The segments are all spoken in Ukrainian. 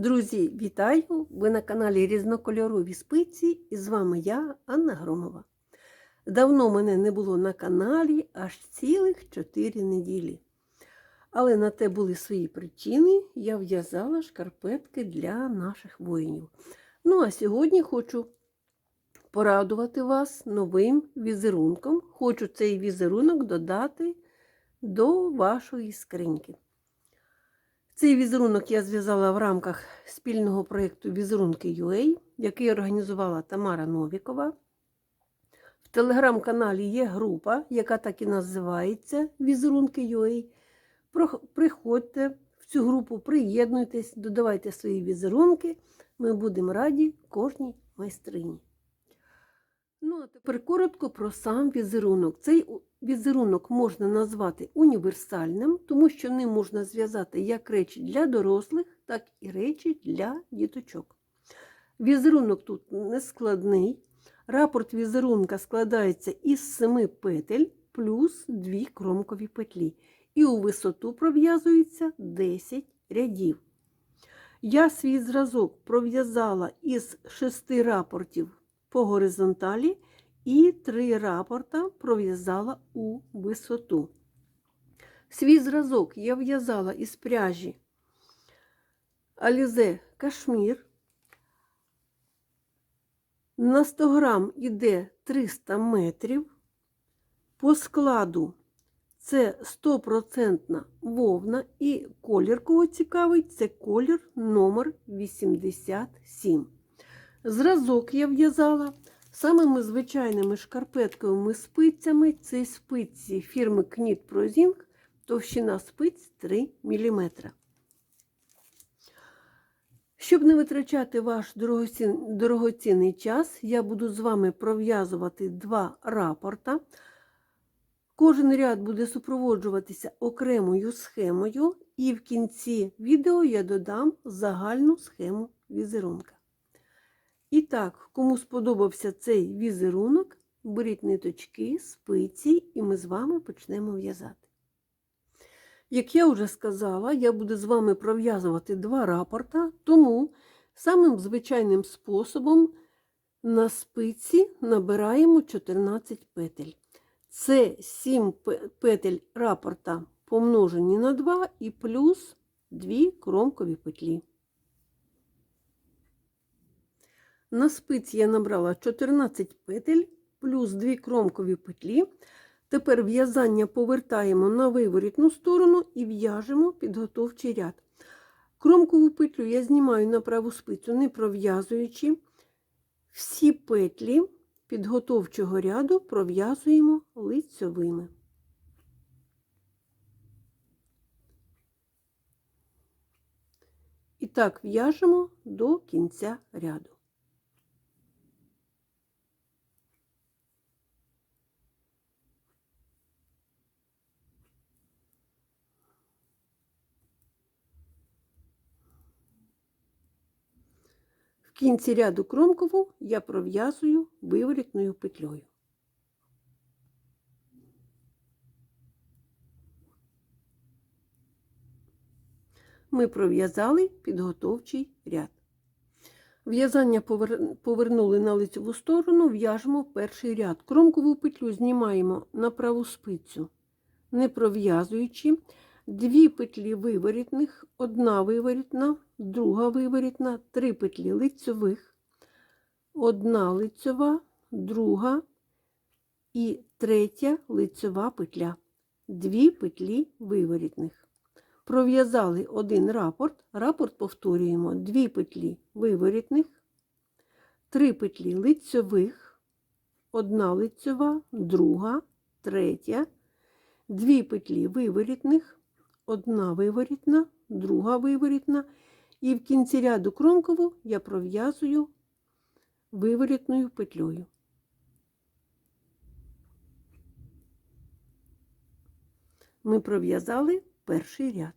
Друзі, вітаю! Ви на каналі Різнокольорові спиці і з вами я, Анна Громова. Давно мене не було на каналі аж цілих 4 неділі. Але на те були свої причини, я в'язала шкарпетки для наших воїнів. Ну, а сьогодні хочу порадувати вас новим візерунком. Хочу цей візерунок додати до вашої скриньки. Цей візерунок я зв'язала в рамках спільного проєкту Візерунки UA, який організувала Тамара Новікова. В телеграм-каналі є група, яка так і називається Візерунки UA. Приходьте в цю групу, приєднуйтесь, додавайте свої візерунки. Ми будемо раді кожній майстрині. Ну, а тепер коротко про сам візерунок. Цей візерунок можна назвати універсальним, тому що ним можна зв'язати як речі для дорослих, так і речі для діточок. Візерунок тут не складний. Рапорт візерунка складається із 7 петель плюс 2 кромкові петлі. І у висоту пров'язується 10 рядів. Я свій зразок пров'язала із 6 рапортів по горизонталі і три рапорта пров'язала у висоту. Свій зразок я в'язала із пряжі Алізе Кашмір. На 100 грам йде 300 метрів. По складу це 100% вовна і колір, кого цікавить, це колір номер 87. Зразок я в'язала самими звичайними шкарпетковими спицями. Це спиці фірми Knit Prozing, товщина спиць 3 мм. Щоб не витрачати ваш дорогоцінний час, я буду з вами пров'язувати два рапорта. Кожен ряд буде супроводжуватися окремою схемою, і в кінці відео я додам загальну схему візерунка. І так, кому сподобався цей візерунок, беріть ниточки, спиці, і ми з вами почнемо в'язати. Як я вже сказала, я буду з вами пров'язувати два рапорта, тому самим звичайним способом на спиці набираємо 14 петель. Це 7 петель рапорта помножені на 2 і плюс 2 кромкові петлі. На спиці я набрала 14 петель плюс 2 кромкові петлі. Тепер в'язання повертаємо на виворітну сторону і в'яжемо підготовчий ряд. Кромкову петлю я знімаю на праву спицю, не пров'язуючи. Всі петлі підготовчого ряду пров'язуємо лицьовими. І так в'яжемо до кінця ряду. Кінці ряду кромкову я пров'язую виворітною петлею. Ми пров'язали підготовчий ряд. В'язання повернули на лицеву сторону, в'яжемо перший ряд. Кромкову петлю знімаємо на праву спицю, не пров'язуючи. Дві петлі виворітних, одна виворітна, друга виворітна, три петлі лицьових, одна лицьова, друга і третя лицьова петля, дві петлі виворітних. Пров'язали один рапорт, рапорт повторюємо. Дві петлі виворітних, три петлі лицьових, одна лицьова, друга, третя, дві петлі виворітних одна виворітна, друга виворітна, і в кінці ряду кромкову я пров'язую виворітною петлею. Ми пров'язали перший ряд.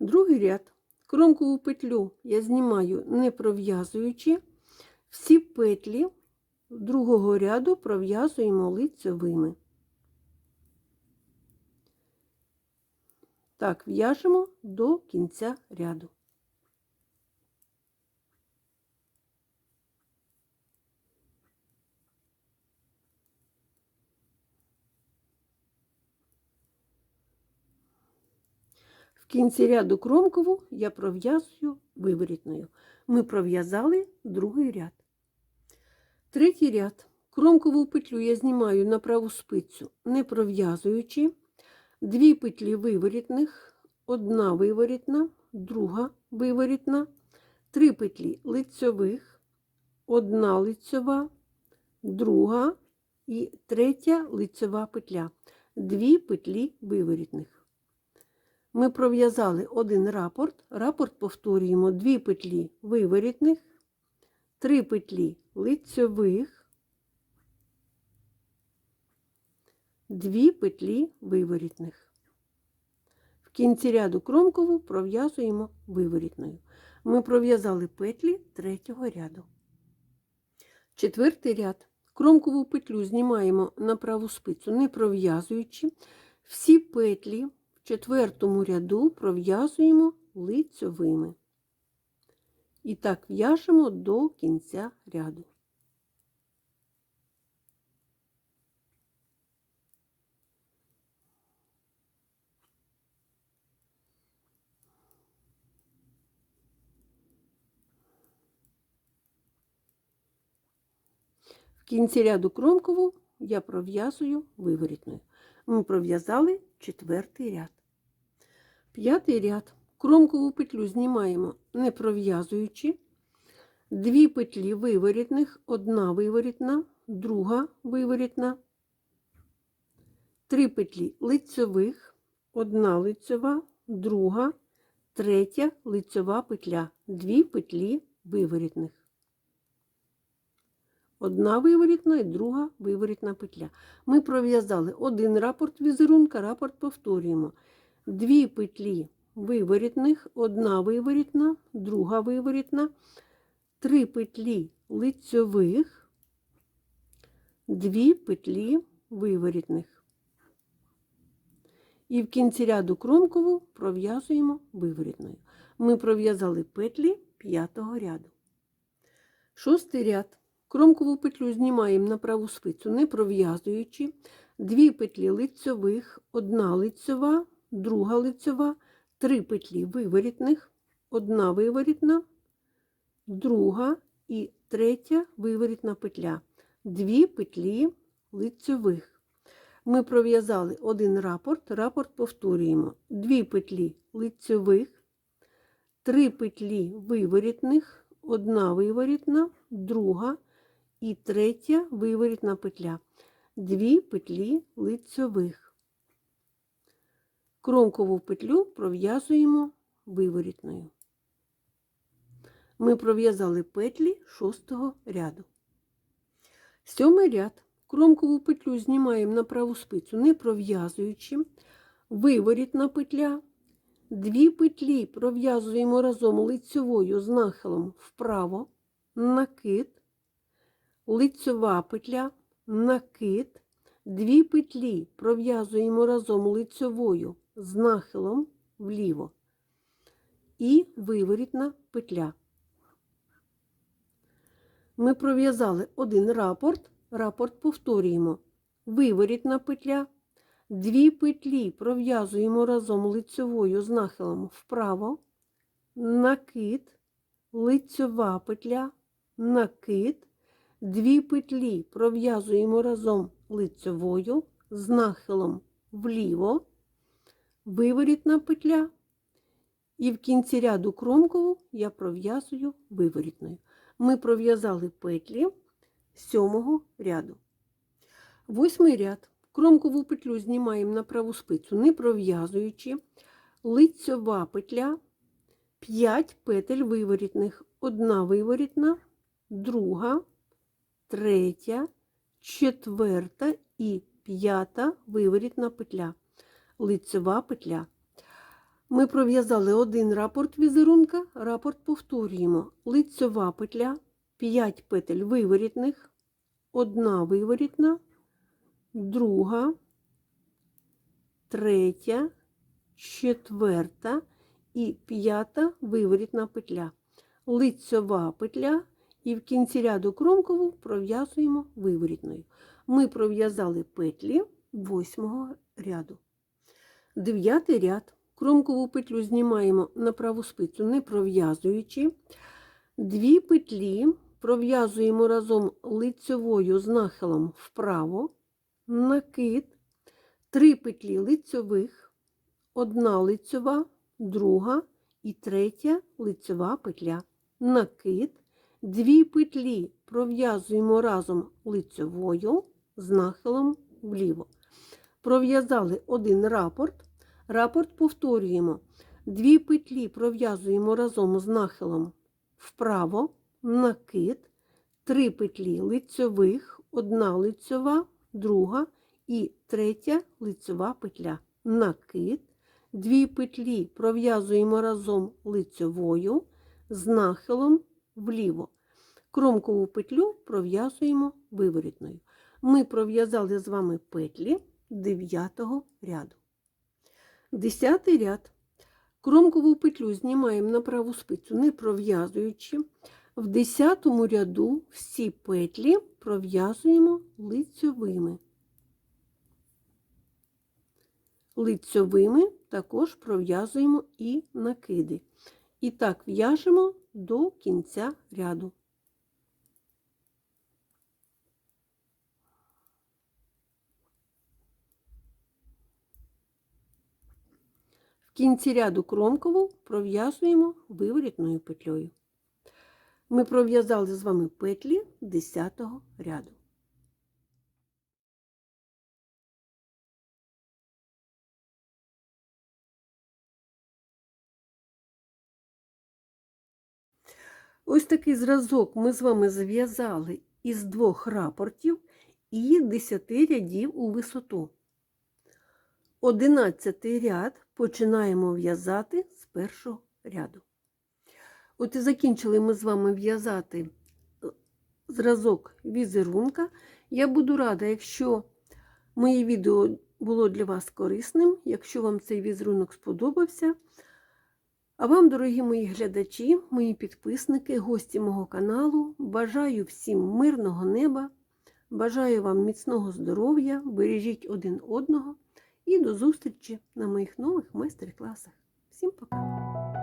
Другий ряд кромкову петлю я знімаю не пров'язуючи, всі петлі другого ряду пров'язуємо лицевими. Так, в'яжемо до кінця ряду. В кінці ряду кромкову я пров'язую виворітною. Ми пров'язали другий ряд. Третій ряд. Кромкову петлю я знімаю на праву спицю, не пров'язуючи. Дві петлі виворітних, одна виворітна, друга виворітна, три петлі лицьових, одна лицьова, друга і третя лицьова петля. Дві петлі виворітних. Ми пров'язали один рапорт. Рапорт повторюємо дві петлі виворітних, три петлі лицьових, дві петлі виворітних. В кінці ряду кромкову пров'язуємо виворітною. Ми пров'язали петлі третього ряду. Четвертий ряд. Кромкову петлю знімаємо на праву спицю, не пров'язуючи. Всі петлі в четвертому ряду пров'язуємо лицьовими. І так в'яжемо до кінця ряду. Кінці ряду кромкову я пров'язую виворітною. Ми пров'язали четвертий ряд. П'ятий ряд. Кромкову петлю знімаємо, не пров'язуючи. Дві петлі виворітних, одна виворітна, друга виворітна, три петлі лицьових, одна лицьова, друга, третя лицьова петля, дві петлі виворітних. Одна виворітна і друга виворітна петля. Ми пров'язали один рапорт візерунка, рапорт повторюємо. Дві петлі виворітних, одна виворітна, друга виворітна, три петлі лицьових, дві петлі виворітних. І в кінці ряду кромкову пров'язуємо виворітною. Ми пров'язали петлі п'ятого ряду. Шостий ряд. Кромкову петлю знімаємо на праву спицю, не пров'язуючи. Дві петлі лицьових, одна лицьова, друга лицьова, три петлі виворітних, одна виворітна, друга і третя виворітна петля. Дві петлі лицьових. Ми пров'язали один рапорт, рапорт повторюємо. Дві петлі лицьових, три петлі виворітних, одна виворітна, друга і третя виворітна петля. Дві петлі лицьових. Кромкову петлю пров'язуємо виворітною. Ми пров'язали петлі шостого ряду. Сьомий ряд. Кромкову петлю знімаємо на праву спицю, не пров'язуючи, виворітна петля. Дві петлі пров'язуємо разом лицьовою з нахилом вправо, накид, лицьова петля, накид, дві петлі пров'язуємо разом лицьовою з нахилом вліво. І виворітна петля. Ми пров'язали один рапорт, рапорт повторюємо. Виворітна петля, дві петлі пров'язуємо разом лицьовою з нахилом вправо, накид, лицьова петля, накид, дві петлі пров'язуємо разом лицьовою з нахилом вліво, виворітна петля, і в кінці ряду кромкову я пров'язую виворітною. Ми пров'язали петлі сьомого ряду. Восьмий ряд. Кромкову петлю знімаємо на праву спицю, не пров'язуючи, лицьова петля, 5 петель виворітних, одна виворітна, друга, третя, четверта і п'ята виворітна петля, лицьова петля. Ми пров'язали один рапорт візерунка, рапорт повторюємо. Лицьова петля, 5 петель виворітних, одна виворітна, друга, третя, четверта і п'ята виворітна петля. Лицьова петля і в кінці ряду кромкову пров'язуємо виворітною. Ми пров'язали петлі восьмого ряду. Дев'ятий ряд. Кромкову петлю знімаємо на праву спицю, не пров'язуючи. Дві петлі пров'язуємо разом лицьовою з нахилом вправо, накид, три петлі лицьових, одна лицьова, друга і третя лицьова петля. Накид, дві петлі пров'язуємо разом лицьовою з нахилом вліво. Пров'язали один рапорт. Рапорт повторюємо. Дві петлі пров'язуємо разом з нахилом вправо, накид, три петлі лицьових, одна лицьова, друга і третя лицьова петля. Накид, дві петлі пров'язуємо разом лицьовою з нахилом вліво. Кромкову петлю пров'язуємо виворітною. Ми пров'язали з вами петлі 9 ряду. Десятий ряд. Кромкову петлю знімаємо на праву спицю, не пров'язуючи. В 10 ряду всі петлі пров'язуємо лицьовими. Лицьовими також пров'язуємо і накиди. І так в'яжемо до кінця ряду. В кінці ряду кромкову пров'язуємо виворітною петлею. Ми пров'язали з вами петлі 10 ряду. Ось такий зразок ми з вами зв'язали із двох рапортів і 10 рядів у висоту. Одинадцятий ряд починаємо в'язати з першого ряду. От і закінчили ми з вами в'язати е, зразок візерунка. Я буду рада, якщо моє відео було для вас корисним, якщо вам цей візерунок сподобався. А вам, дорогі мої глядачі, мої підписники, гості мого каналу, бажаю всім мирного неба, бажаю вам міцного здоров'я, бережіть один одного і до зустрічі на моїх нових майстер-класах. Всім пока!